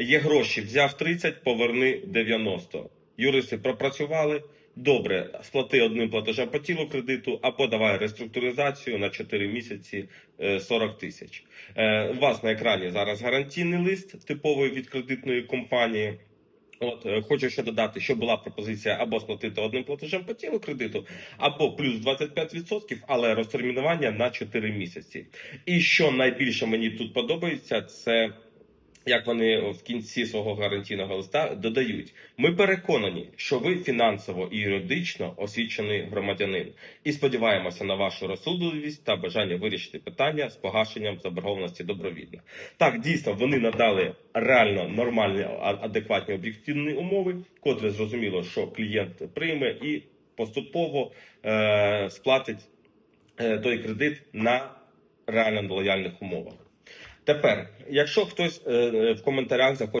Є гроші, взяв 30, поверни 90. Юристи пропрацювали. Добре, сплати одним платежем по тілу кредиту, або давай реструктуризацію на 4 місяці е, 40 тисяч. Е, У вас на екрані зараз гарантійний лист типовий від кредитної компанії. От е, хочу ще додати, що була пропозиція або сплатити одним платежем по тілу кредиту, або плюс 25%, але розтермінування на 4 місяці. І що найбільше мені тут подобається, це як вони в кінці свого гарантійного листа додають: ми переконані, що ви фінансово і юридично освічений громадянин, і сподіваємося на вашу розсудливість та бажання вирішити питання з погашенням заборгованості добровільно. Так, дійсно, вони надали реально нормальні, адекватні об'єктивні умови, котре зрозуміло, що клієнт прийме і поступово е, сплатить е, той кредит на реально лояльних умовах. Тепер, якщо хтось е, в коментарях захоче.